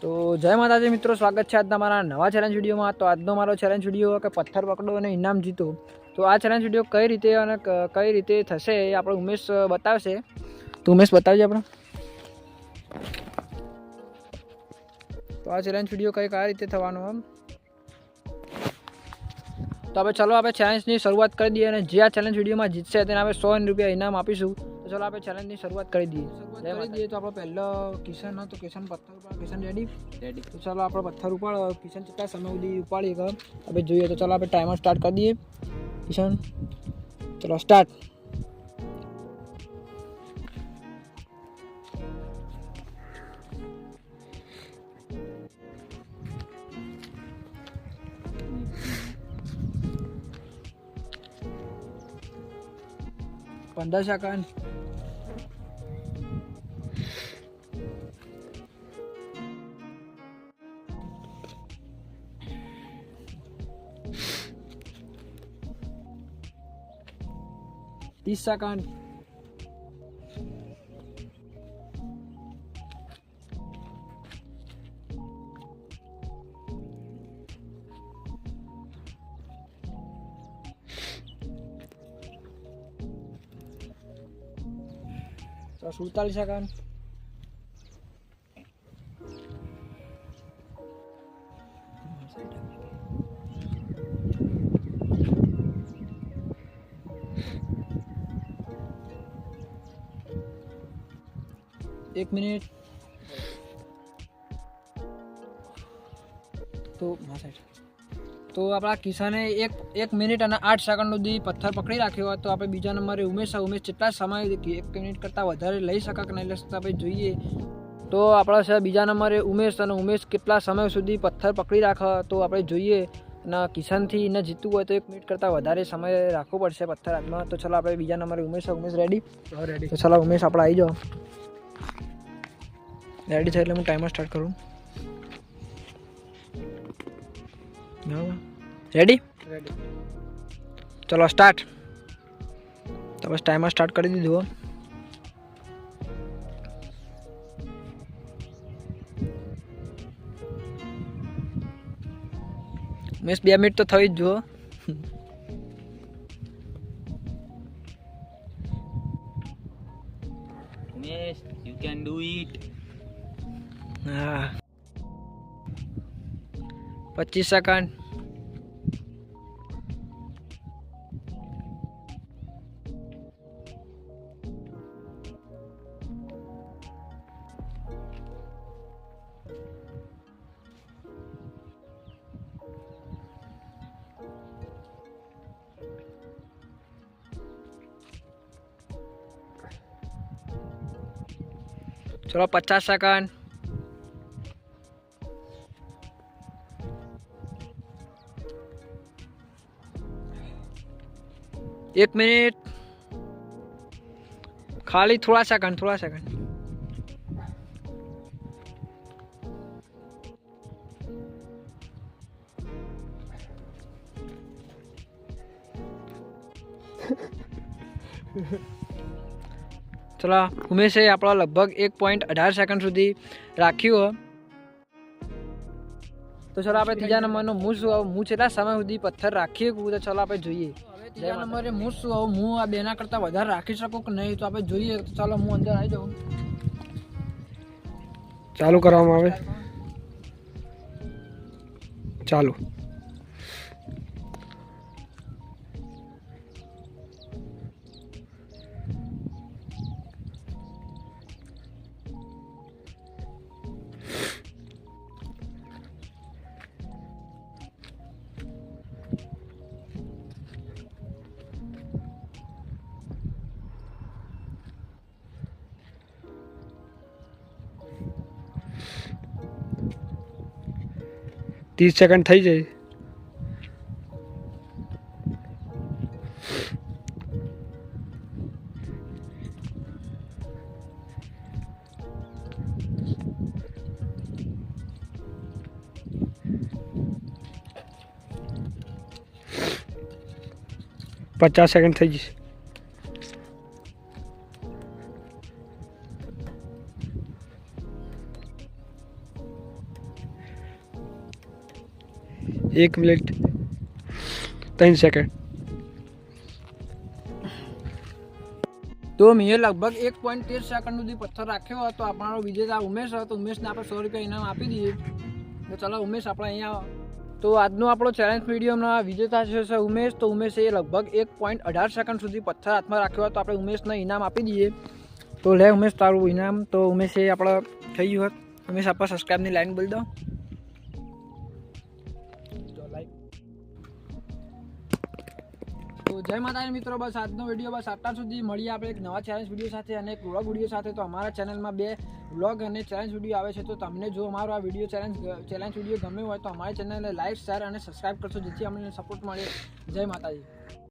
તો જય માતાજી મિત્રો, સ્વાગત છે આજના મારા નવા ચેલેન્જ વિડીયોમાં. તો આજનો મારો ચેલેન્જ વીડિયો કે પથ્થર પકડો અને ઇનામ જીતો. તો આ ચેલેન્જ વીડિયો કઈ રીતે અને કઈ રીતે થશે એ આપણે ઉમેશ બતાવશે. તો ઉમેશ, બતાવજે આપણે. તો આ ચેલેન્જ વીડિયો કઈ કઈ રીતે થવાનો આમ. તો આપણે ચલો આપણે ચેલેન્જની શરૂઆત કરી દઈએ અને જે આ ચેલેન્જ વિડીયોમાં જીતશે તેને આપણે સો રૂપિયા ઇનામ આપીશું. ચાલો આપણે ચેલેન્જની શરૂઆત કરી દઈએ શરૂઆત કરી દઈએ તો આપણો પહેલો કિશન હતો કિશન પથ્થર ઉપાડ કિશન રેડી રેડી તો ચાલો આપણો પથ્થર ઉપાડ કિશન કેટલા સમય સુધી ઉપાડીએ કે આપણે જોઈએ તો ચાલો આપણે ટાઈમર સ્ટાર્ટ કરી દઈએ કિશન ચલો સ્ટાર્ટ पंद्रह सेकंड 30 second સુડતાલીસ સેકન્ડ Thank એક મિનિટ. તો તો આપણા કિસાને એક એક મિનિટ અને આઠ સેકન્ડ સુધી પથ્થર પકડી રાખ્યો હોય તો આપણે બીજા નંબરે ઉમેશ ઉમેશ કેટલા સમય એક મિનિટ કરતાં વધારે લઈ શકા કે નહીં લઈ શકતા આપણે જોઈએ. તો આપણા છે બીજા નંબરે ઉમેશ અને ઉમેશ કેટલા સમય સુધી પથ્થર પકડી રાખે તો આપણે જોઈએ. અને કિસાનથી એને જીતવું હોય તો એક મિનિટ કરતાં વધારે સમય રાખવો પડશે પથ્થર હાથમાં. તો ચાલો આપણે બીજા નંબરે ઉમેશ ઉમેશ રેડી રેડી તો ચાલો ઉમેશ આપણે આવી જાઓ. રેડી થાય એટલે હું ટાઈમર સ્ટાર્ટ કરું રેડી રેડી ચલો સ્ટાર્ટ તો બસ ટાઈમર સ્ટાર્ટ કરી દીધું હો. મિસ બે મિનિટ તો થઈ જ જુઓ Umesh, you can do it. હા પચીસ સેકન્ડ ચલો પચાસ સેકન્ડ એક મિનિટ ખાલી થોડા સેકન્ડ થોડા સેકન્ડ ચલો ઉમેશે આપણો લગભગ એક પોઈન્ટ અઢાર સેકન્ડ સુધી રાખ્યું તો ચલો આપણે ત્રીજા નંબરનો હું શું આવું હું છેલ્લા સમય સુધી પથ્થર રાખીએ કહું તો ચલો આપણે જોઈએ. ત્રીજા નંબરે હું શું આવું. હું આ બેના કરતાં વધારે રાખી શકું કે નહીં? તો આપણે જોઈએ. તો ચાલો હું અંદર આવી જાઉં. ચાલુ કરવામાં આવે. ચાલુ. ત્રીસ સેકન્ડ થઈ જાય પચાસ સેકન્ડ થઈ જશે એક મિનિટ. ત્રણ સેકન્ડ તો મેં લગભગ એક પોઈન્ટ તેર સેકન્ડ સુધી પથ્થર રાખ્યો હતો. આપણો વિજેતા ઉમેશ હતો. ઉમેશને આપણે સો રૂપિયા ઇનામ આપી દઈએ તો ચાલો ઉમેશ આપણે અહીંયા તો આજનો આપણો ચેલેન્જ મીડિયમના વિજેતા છે છે ઉમેશ. તો ઉમેશે લગભગ એક પોઈન્ટ અઢાર સેકન્ડ સુધી પથ્થર હાથમાં રાખ્યો હતો. આપણે ઉમેશને ઇનામ આપી દઈએ. તો લે ઉમેશ તારું ઇનામ. તો ઉમેશે આપણે થઈ ગયું હોત. ઉમેશ, આપણે સબસ્ક્રાઈબની લાઈન બોલી દો. તો જય માતાજી મિત્રો, બસ આજનો વીડિયો બસ આટલા સુધી. મળીએ આપણે એક નવા ચેલેન્જ વીડિયો સાથે અને એક વ્લોગ વીડિયો સાથે. તો અમારા ચેનલમાં બે વ્લોગ અને ચેલેન્જ વીડિયો આવે છે. તો તમને જો અમારો આ વીડિયો ચેલેન્જ ચેલેન્જ વીડિયો ગમ્યો હોય તો અમારી ચેનલને લાઈક શેર અને સબસ્ક્રાઈબ કરશો, જેથી અમને સપોર્ટ મળે. જય માતાજી.